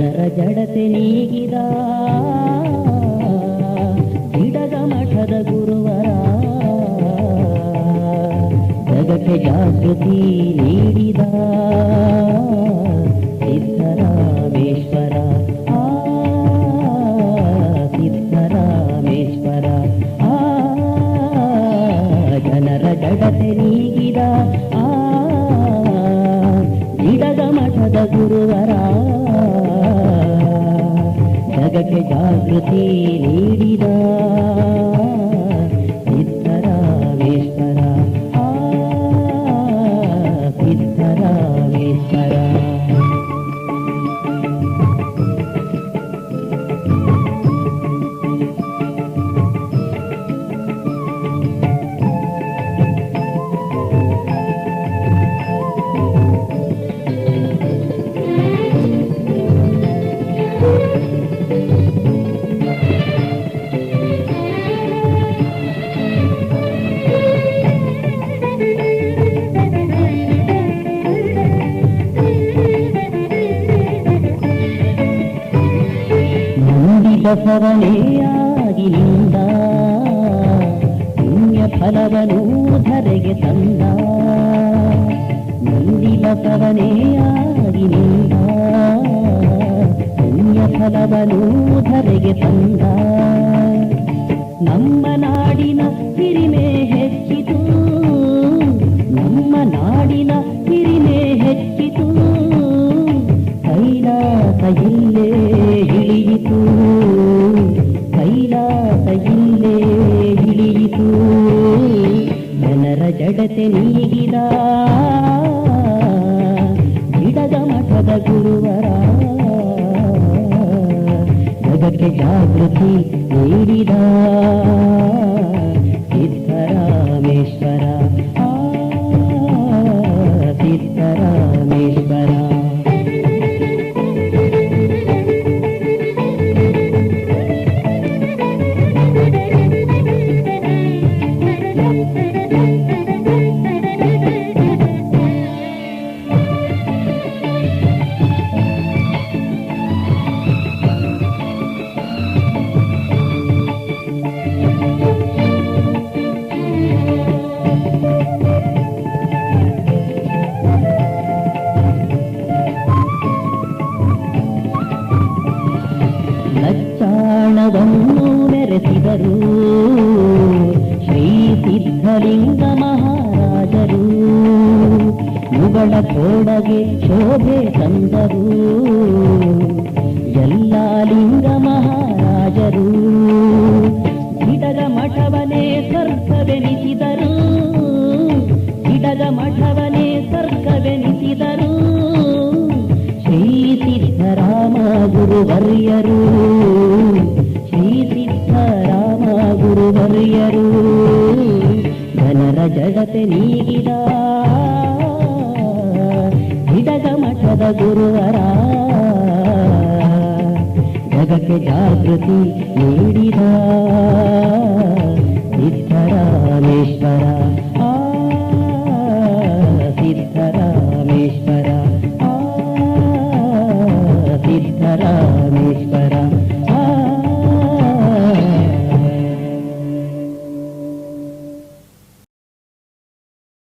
ಜಡತೆ ನೀಗಿದ ಗಿಡದ ಮಠದ ಗುರುವರ ಜಗಕ್ಕೆ ಜಾಗೃತಿ ನೀಡಿದ జ్యోతి నీడిదా ఇద్దరామేశ్వర ఇద్దరామేశ్వర ಸಿದ್ಧರಾಮೇಶ್ವರ ನಂದಿ ಬಸವನೆಯಾಗಿ ನಿಂದ ಪುಣ್ಯ ಫಲವನು ಧರೆಗೆ ತಂದ. ನಂದಿ ಬಸವನೆಯಾಗಿ ನಿಂದ ಪುಣ್ಯ ಫಲವನು ಧರೆಗೆ ತಂದ. ನಮ್ಮ ನಾಡಿನ ಹಿರಿಮೆ ಹೆಚ್ಚಿತು. ನಮ್ಮ ನಾಡಿನ ಹಿರಿಮೆ ಹೆಚ್ಚಿತು. ನೀಗಿದ ಬಿಡದ ಮಠದ ಗುರುವರ ಜಗಕ್ಕೆ ಜಾಗೃತಿ ನೀಡಿದ ಸಿದ್ಧರಾಮೇಶ್ವರ ಆ ಸಿದ್ಧರಾಮೇಶ್ವರ ಲಚ್ಚಾಣವನ್ನು ಮೆರೆಸಿದರು. ಶ್ರೀ ಸಿದ್ಧಲಿಂಗ ಮಹಾರಾಜರು ಮುಗಳ ತೋಡಗೆ ಶೋಭೆ ತಂದರು. ಎಲ್ಲ ಲಿಂಗ ಮಹಾರಾಜರು ಗುರುವರ್ಯರು ಶ್ರೀ ಸಿದ್ಧರಾಮ ಗುರುವರ್ಯರು ಜನರ ಜಡತೆ ನೀಗಿದ ಹಿಡಗ ಮಠದ ಗುರುವರ ಜಗಕ್ಕೆ ಜಾಗೃತಿ ನೀಡಿದ ಸಿದ್ಧರಾಮೇಶ್ವರ ಆ estará.